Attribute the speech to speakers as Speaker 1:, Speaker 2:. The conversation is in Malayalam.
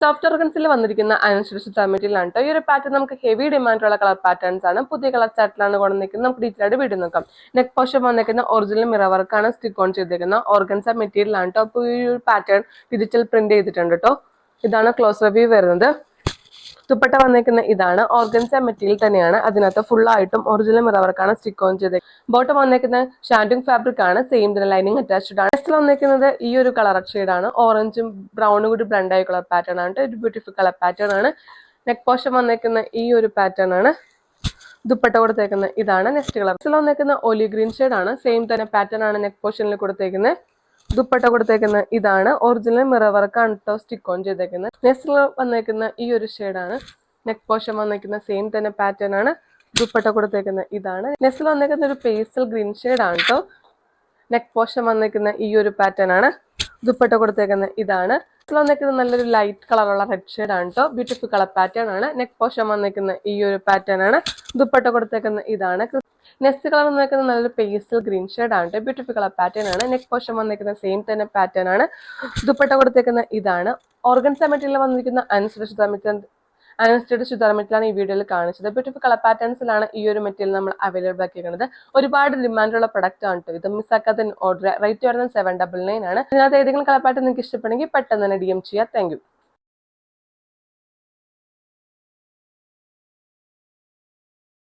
Speaker 1: സോഫ്റ്റ് ഓർഗൻസിൽ വന്നിരിക്കുന്ന അനുസരിച്ച് മെറ്റീരിയലാണ് കേട്ടോ ഈ ഒരു പാറ്റേൺ നമുക്ക് ഹെവി ഡിമാൻഡുള്ള കളർ പാറ്റേൺസ് ആണ്. പുതിയ കളർ ചാർട്ടിലാണ് കൊണ്ടുവന്നിരിക്കുന്നത്. നമുക്ക് ഡീറ്റെയിൽ ആയിട്ട് വീഡിയോ നോക്കാം. നെക്ക് പോഷൻ വന്നിരിക്കുന്ന ഒറിജിനൽ മിറർ വർക്കാണ് സ്റ്റിക്ക് ഓൺ ചെയ്തിരിക്കുന്ന ഓർഗൻസ മെറ്റീരിയൽ ആണ് കേട്ടോ അപ്പോൾ ഈ ഒരു പാറ്റേൺ ഡിജിറ്റൽ പ്രിന്റ് ചെയ്തിട്ടുണ്ട് കേട്ടോ ഇതാണ് ക്ലോസ് റിവ്യൂ വരുന്നത്. ദുപ്പട്ട വന്നിരിക്കുന്ന ഇതാണ്. ഓർഗൻസ മെറ്റീരിയൽ തന്നെയാണ്. അതിനകത്ത് ഫുൾ ആയിട്ടും ഒറിജിനൽ മിറർ വർക്കാണ് സ്റ്റിക്ക് ഓൺ ചെയ്തത് ബോട്ടം വന്നേക്കുന്നത് ഷാൻഡിങ് ഫാബ്രിക് ആണ്. സെയിം തന്നെ ലൈനിങ് അറ്റാച്ച്ഡ് ആണ്. നെക്സ്റ്റ് വന്നേക്കുന്നത് ഈ ഒരു കളർ ആണ്. ഓറഞ്ചും ബ്രൗണും കൂടി ബ്ലെൻഡ് ആയ കളർ പാറ്റേൺ ആണ്. ഒരു ബ്യൂട്ടിഫുൾ കളർ പാറ്റേൺ ആണ്. നെക്ക് പോഷൻ വന്നേക്കുന്ന ഈ ഒരു പാറ്റേൺ ആണ്. ദുപ്പട്ട കൊടുത്തേക്കുന്ന ഇതാണ് നെക്സ്റ്റ് കളർ നെക്സ്റ്റ് വന്നേക്കുന്ന ഒലി ഗ്രീൻ ഷെയ്ഡ് ആണ്. സെയിം തന്നെ പാറ്റേൺ ആണ് നെക്ക് പോഷനിൽ കൊടുത്തേക്കുന്നത്. ദുപ്പട്ട കൊടുത്തേക്കുന്ന ഇതാണ്. ഒറിജിനൽ മിറർ വർക്കാണ് കേട്ടോ സ്റ്റിക്ക് ഓൺ ചെയ്തേക്കുന്നത്. നെക്സ്റ്റ് വന്നേക്കുന്ന ഈ ഒരു ഷെയ്ഡാണ് നെക്ക് പോഷൻ വന്നേക്കുന്ന സെയിം തന്നെ പാറ്റേൺ ആണ്. ദുപ്പട്ട കൊടുത്തേക്കുന്ന ഇതാണ്. നെസിൽ വന്നേക്കുന്ന ഒരു പേസ്റ്റൽ ഗ്രീൻ ഷെയ്ഡ് ആണ് കേട്ടോ നെക്ക് പോഷൻ വന്നേക്കുന്ന ഈ ഒരു പാറ്റേൺ ആണ്. ദുപ്പട്ട കൊടുത്തേക്കുന്ന ഇതാണ്. നെസിൽ വന്നേക്കുന്ന നല്ലൊരു ലൈറ്റ് കളറുള്ള റെഡ് ഷെയ്ഡ് ആണ് കേട്ടോ ബ്യൂട്ടിഫുൾ കളർ പാറ്റേൺ ആണ്. നെക്ക് പോഷൻ വന്നേക്കുന്ന ഈ ഒരു പാറ്റേൺ ആണ്. ദുപ്പട്ട കൊടുത്തേക്കുന്ന ഇതാണ്. നെക്സ്റ്റ് കളർ വന്നേക്കുന്ന നല്ലൊരു പേസ്റ്റൽ ഗ്രീൻ ഷെയ്ഡ് ആണ് കേട്ടോ ബ്യൂട്ടിഫുൾ കളർ പാറ്റേൺ ആണ്. നെക്ക് പോഷൻ വന്നേക്കുന്ന സെയിം തന്നെ പാറ്റേൺ ആണ്. ദുപ്പട്ട കൊടുത്തേക്കുന്ന ഇതാണ്. ഓർഗൻസ മെറ്റീരിയൽ വന്നിരിക്കുന്ന അനുസരിച്ച് അനുസരിച്ച് ശുദ്ധ മെറ്റീരിയലാണ് ഈ വീഡിയോയിൽ കാണിച്ചത്. ബ്യൂട്ടിഫുൾ കളർ പാറ്റേൺസിലാണ് ഈ ഒരു മെറ്റീരിയൽ നമ്മൾ അവൈലബിൾ ആക്കിയിരിക്കുന്നത്. ഒരുപാട് ഡിമാൻഡുള്ള പ്രൊഡക്റ്റ് ആണ് കേട്ടോ ഇത്. മിസ്സാക്കാത്ത ഓർഡർ റേറ്റ് വരുന്നത് സെവൻ ഡബിൾ നയൻ ആണ്. ഇതിനകത്ത് ഏതെങ്കിലും കളർ പാറ്റേൺ നിങ്ങൾക്ക് ഇഷ്ടപ്പെടുമെങ്കിൽ പെട്ടെന്ന് തന്നെ ഡി എം ചെയ്യാം. താങ്ക്